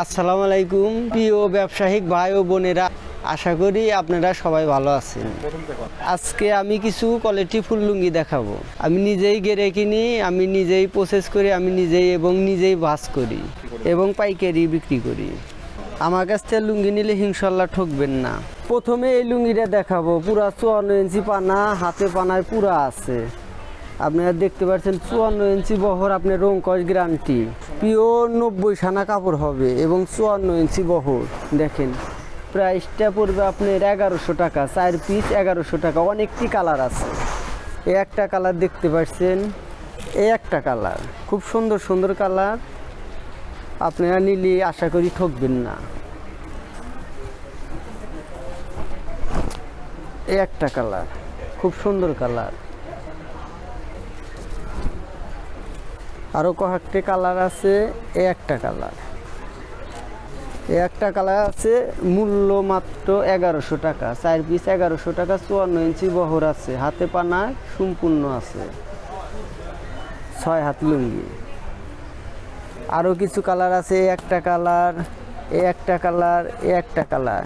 আসসালামু আলাইকুম। প্রিয় ব্যবসায়িক ভাই ও বোনেরা, আশা করি আপনারা সবাই ভালো আছেন। আজকে আমি কিছু কোয়ালিটি ফুল লুঙ্গি দেখাবো। আমি নিজেই গেড়ে কিনি, আমি নিজেই প্রসেস করি, আমি নিজেই এবং নিজেই ভাস করি এবং পাইকারি বিক্রি করি। আমার কাছ থেকে লুঙ্গি নিলে হিংসাল্লাহ ঠকবেন না। প্রথমে এই লুঙ্গিটা দেখাবো। পুরা চুয়ান্ন ইঞ্চি পানা, হাতে পানায় পুরা আছে। আপনারা দেখতে পাচ্ছেন, চুয়ান্ন ইঞ্চি বহর আপনার রংকস গ্যারান্টি পিওর নব্বই সানা কাপড় হবে এবং চুয়ান্ন ইঞ্চি বহর। দেখেন, প্রাইসটা পড়বে আপনার এগারোশো টাকা, চার পিস এগারোশো টাকা। অনেকটি কালার আছে। এই একটা কালার দেখতে পাচ্ছেন, এই একটা কালার। খুব সুন্দর সুন্দর কালার। আপনারা নিলে আশা করি ঠকবেন না। এই একটা কালার, খুব সুন্দর কালার। আরও কয়েকটি কালার আছে এ একটা কালার। এ একটা কালার আছে, মূল্য মাত্র এগারোশো টাকা। চার পিস এগারোশো টাকা, চুয়ান্ন ইঞ্চি বহর আছে। হাতে পানা সম্পূর্ণ আছে। ছয় হাত লুঙ্গি। আরও কিছু কালার আছে একটা কালার এ একটা কালার এ একটা কালার।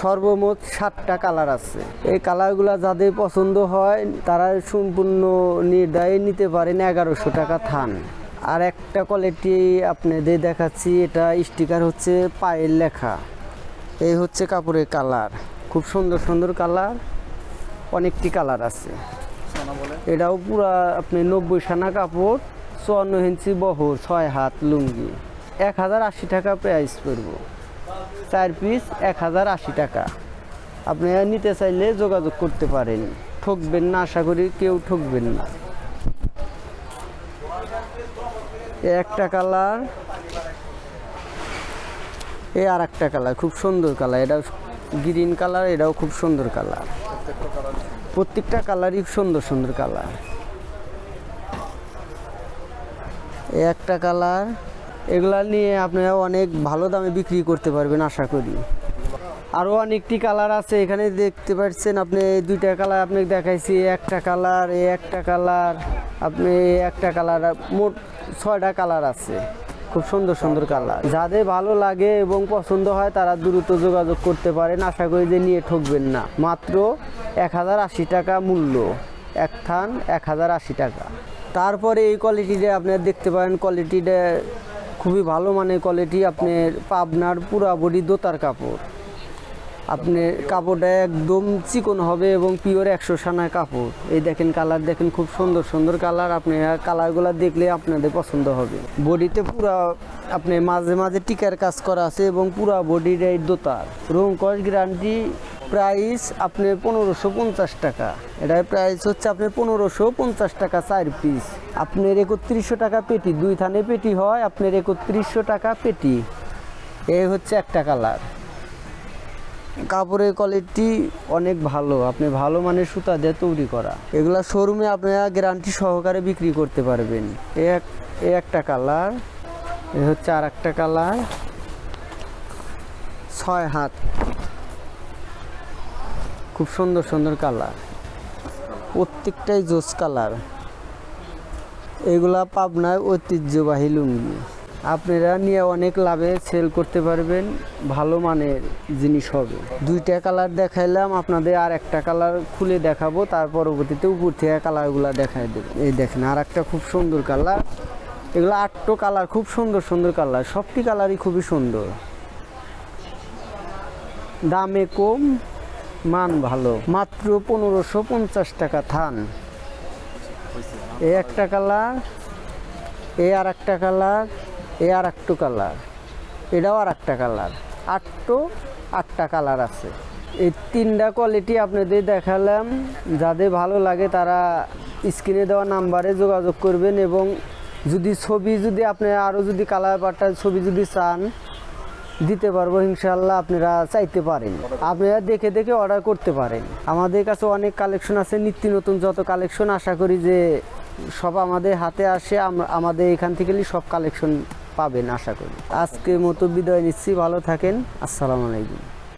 সর্বমোট সাতটা কালার আছে। এই কালারগুলো যাদের পছন্দ হয়, তারা সম্পূর্ণ নির্দায় নিতে পারেন এগারোশো টাকা থান। আর একটা কোয়ালিটি আপনাদের দেখাচ্ছি এটা স্টিকার হচ্ছে পায়ের লেখা। এই হচ্ছে কাপড়ের কালার খুব সুন্দর সুন্দর কালার অনেকটি কালার আছে। এটাও পুরা আপনি নব্বই সানা কাপড় চুয়ান্ন ইঞ্চি বহর ছয় হাত লুঙ্গি। এক হাজার আশি টাকা প্রাইস পড়ব। চার পিস এক হাজার আশি টাকা। আপনি নিতে চাইলে যোগাযোগ করতে পারেন। ঠকবেন না আশা করি কেউ ঠকবেন না। একটা কালার, এ আর একটা কালার, খুব সুন্দর কালার, এটাও গ্রিন কালার, এটাও খুব সুন্দর কালার। প্রত্যেকটা কালারই সুন্দর সুন্দর কালার। একটা কালার, এগুলা নিয়ে আপনারা অনেক ভালো দামে বিক্রি করতে পারবেন, আশা করি। আরও অনেকটি কালার আছে, এখানে দেখতে পাচ্ছেন আপনি, দুইটা কালার আপনাকে দেখাইছি, একটা কালার, এ একটা কালার, আপনি একটা কালার, মোট ছয়টা কালার আছে। খুব সুন্দর সুন্দর কালার। যাদের ভালো লাগে এবং পছন্দ হয়, তারা দ্রুত যোগাযোগ করতে পারেন। আশা করি যে নিয়ে ঠকবেন না। মাত্র এক হাজার আশি টাকা মূল্য। এক থান এক হাজার আশি টাকা। তারপরে এই কোয়ালিটিটা আপনার দেখতে পারেন। কোয়ালিটিটা খুবই ভালো মানের কোয়ালিটি আপনার পাবনার পুরা বডি দোতার কাপড়। আপনি কাপড়টা একদম চিকন হবে এবং পিওর একশো সানা কাপড়। এই দেখেন কালার দেখেন খুব সুন্দর সুন্দর কালার আপনি কালারগুলো দেখলে আপনাদের পছন্দ হবে। বডিতে পুরা আপনি মাঝে মাঝে টিকার কাজ করা আছে এবং পুরা বডির এই দোতার। রং কস গ্যারান্টি প্রাইস আপনি পনেরোশো পঞ্চাশ টাকা। এটার প্রাইস হচ্ছে আপনি পনেরোশো পঞ্চাশ টাকা চার পিস আপনার একত্রিশশো টাকা পেটি, দুই থানে পেটি হয়, আপনার একত্রিশশো টাকা পেটি। এই হচ্ছে একটা কালার কাপড়ের কোয়ালিটি অনেক ভালো। আপনি ভালো মানের সুতা দিয়ে তৈরি করা। এগুলা শোরুমে আপনারা গ্যারান্টি সহকারে বিক্রি করতে পারবেন। এক, এ একটা কালার এ হচ্ছে আর একটা কালার ছয় হাত। খুব সুন্দর সুন্দর কালার প্রত্যেকটাই জোস কালার এগুলা পাবনায় ঐতিহ্যবাহী লুঙ্গি। আপনারা নিয়ে অনেক লাভে সেল করতে পারবেন, ভালো মানের জিনিস হবে। দুইটা কালার দেখাইলাম, আপনাদের আর একটা কালার খুলে দেখাবো, তার পরবর্তীতে উপর থেকে কালারগুলো দেখাই দেবো। এই দেখেন আর একটা খুব সুন্দর কালার এগুলো আটটো কালার খুব সুন্দর সুন্দর কালার সবটি কালারই খুবই সুন্দর। দামে কম, মান ভালো। মাত্র পনেরোশো পঞ্চাশ টাকা থান। এ একটা কালার এ আর একটা কালার এ আর একটু কালার, এটাও আর একটা কালার, আটটো আটটা কালার আছে। এই তিনটা কোয়ালিটি আপনাদের দেখালাম। যাদের ভালো লাগে তারা স্ক্রিনে দেওয়া নাম্বারে যোগাযোগ করবেন এবং যদি ছবি যদি আপনি আরও যদি কালার পাল্টা ছবি যদি চান, দিতে পারব ইনশাল্লাহ আপনারা চাইতে পারেন। আপনারা দেখে দেখে অর্ডার করতে পারেন। আমাদের কাছে অনেক কালেকশন আছে, নিত্য নতুন যত কালেকশন আশা করি যে সব আমাদের হাতে আসে। আমাদের এখান থেকে সব কালেকশন পাবেন আশা করি। আজকের মতো বিদায় নিচ্ছি ভালো থাকেন আসসালামু আলাইকুম।